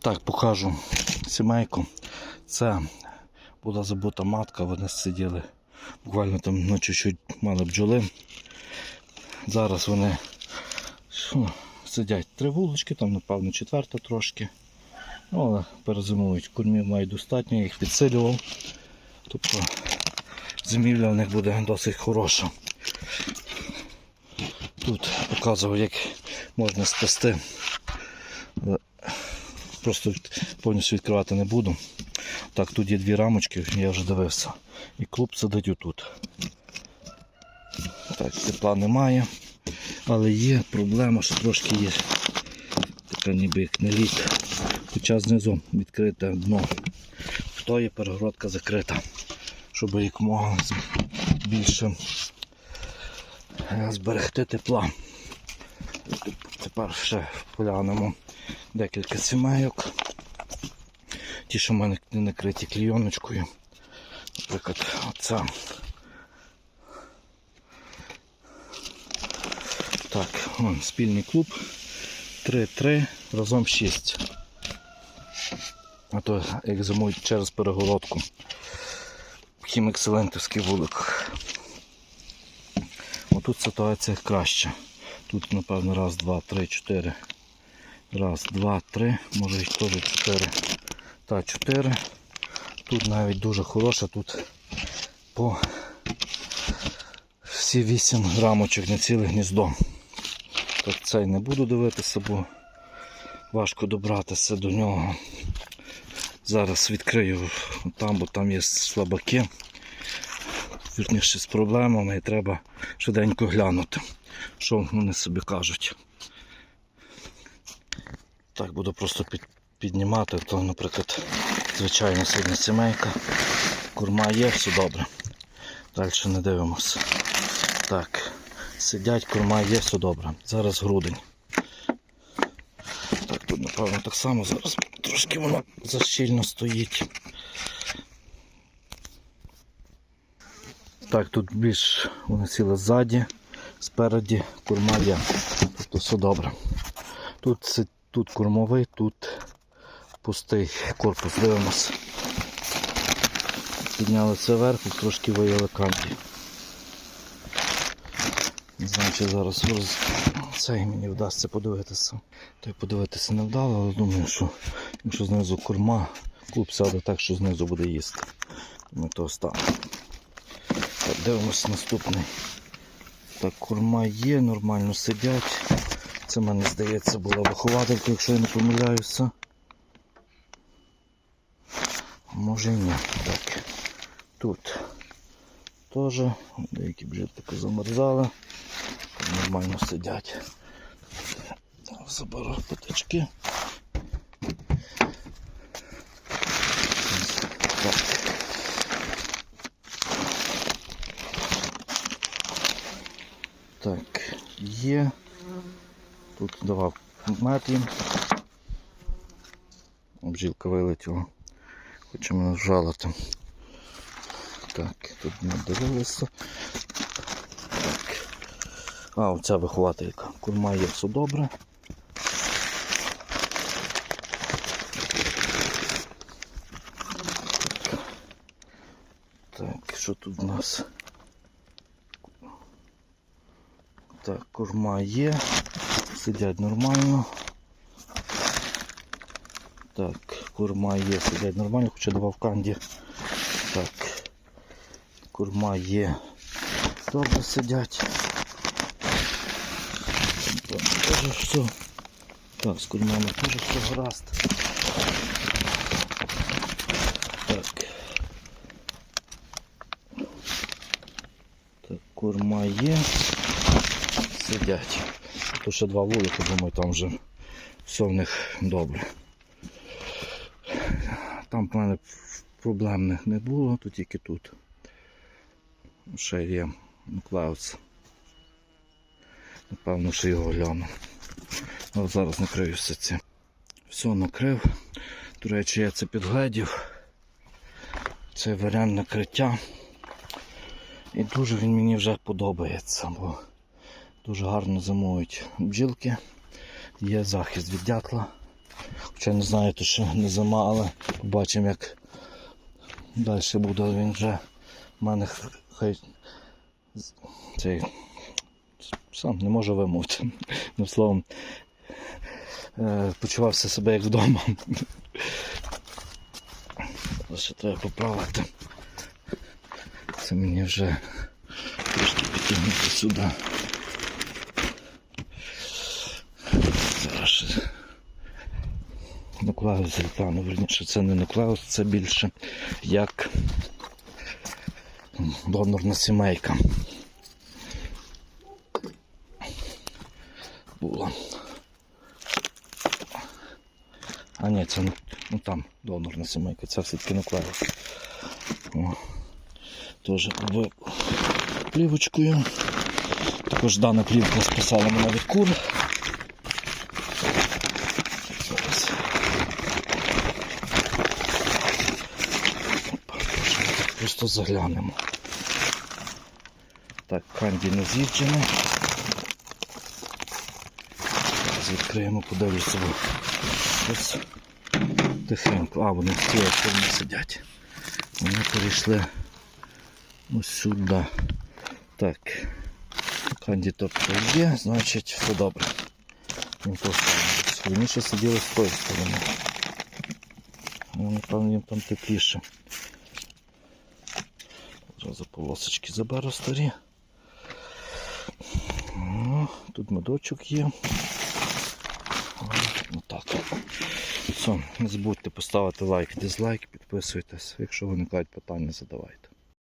Так, покажу сімейку. Це була забута матка, вони сиділи буквально там на чуть-чуть мали бджоли. Зараз вони що, сидять три вулочки, там, напевно, четверта трошки. Ну, але перезимують. Кормів мають достатньо, я їх підсилював. Тобто зимівля в них буде досить хороша. Тут показував, як можна спасти. Просто повністю відкривати не буду. Так, тут є дві рамочки, я вже дивився. І клуб сидить отут. Так, тепла немає. Але є проблема, що трошки є така ніби як не наліт. Хоча знизу відкрите дно. То є перегородка закрита, щоб якомога більше е, зберегти тепла. Тепер ще поглянемо декілька сімейок. Ті, що в мене не накриті клійоночкою. Наприклад, оця. Так, вон, спільний клуб. 3-3 разом 6. А то як зимують через перегородку. Хімекселентовський вулик. Отут ситуація краща. Тут, напевно, раз, два, три, чотири. Раз, два, три, може їх теж чотири. Та чотири. Тут навіть дуже хороша, тут по всі вісім рамочок на ціле гніздо. Так цей не буду дивитися, бо важко добратися до нього. Зараз відкрию там, бо там є слабаки. Вірніше з проблемами і треба швиденько глянути, що вони собі кажуть. Так, буду просто під, піднімати, то, наприклад, звичайно сьогодні сімейка. Курма є, все добре. Далі не дивимося. Так, сидять, курма є, все добре. Зараз грудень. Так, тут напевно так само зараз трошки воно защільно стоїть. Так, тут більш вони сіли ззаді, спереді курма є. Тобто все добре. Тут, тут кормовий, тут пустий корпус. Дивимося. Підняли це вверх і трошки виявили канті. Не знаю, чи зараз роз... цей мені вдасться подивитися. То й подивитися не вдало, але думаю, що якщо знизу корма, клуб сяде так, що знизу буде їсти. Ми то оставимо. Так, дивимось наступний. Так, корма є, нормально сидять. Це мене здається була вихователька, якщо я не помиляюся. Може і ні. Так. Тут теж деякі бджілки замерзали. Нормально сидять. Заберу патички. Так, є. Тут давав мед їм. Бджілка вилетіла. Хоче мене вжалити. Так, тут не дивилися. Так. А, оця вихователька. Курма є все добре. Так, що тут у нас? Так, курма є. Сидять нормально. Так, курма є, сидять нормально, хоча давав канді. Так, курма є. Добре сидять. Так, теж все. Так, з курмами теж все гаразд. Так. Так, є. Сидять. Тут ще два вулики, думаю, там вже все в них добре. Там в мене проблемних не було, тут тільки тут. Ще є Клаус. Напевно, що його гляну. Але зараз накрию все це. Все накрив. До речі, я це підгледів. Це варіант накриття. І дуже він мені вже подобається, бо дуже гарно зимують бджілки. Є захист від дятла. Хоча не знаю, то що не зима, але побачимо, як далі буде. Він вже в мене хай цей сам не можу вимовити. Ну, словом, е, почувався себе як вдома. Ще треба поправити. Це мені вже трошки підтягнути сюди. Зараз ще нуклеус рекламу, верніше, це не нуклеус, це більше як донорна сімейка. Була. А ні, це ну, там донорна сімейка, це все-таки нуклеус. Теж плівочкою. Також дана плівка спасала мене від кур. Зараз. Опа, теж Просто заглянемо. Так, канді не з'їджено. Відкриємо, подивлюся. Ось тихенько. А, вони в формі сидять. Вони перейшли ось сюди. Так. Канді тобто є, значить все добре. Їм просто раніше сиділи з тої сторони. Ну, напевно, їм там тепліше. Зразу полосочки заберу старі. О, тут медочок є. Отак. Все, не забудьте поставити лайк, дизлайк, підписуйтесь. Якщо виникають питання, задавайте.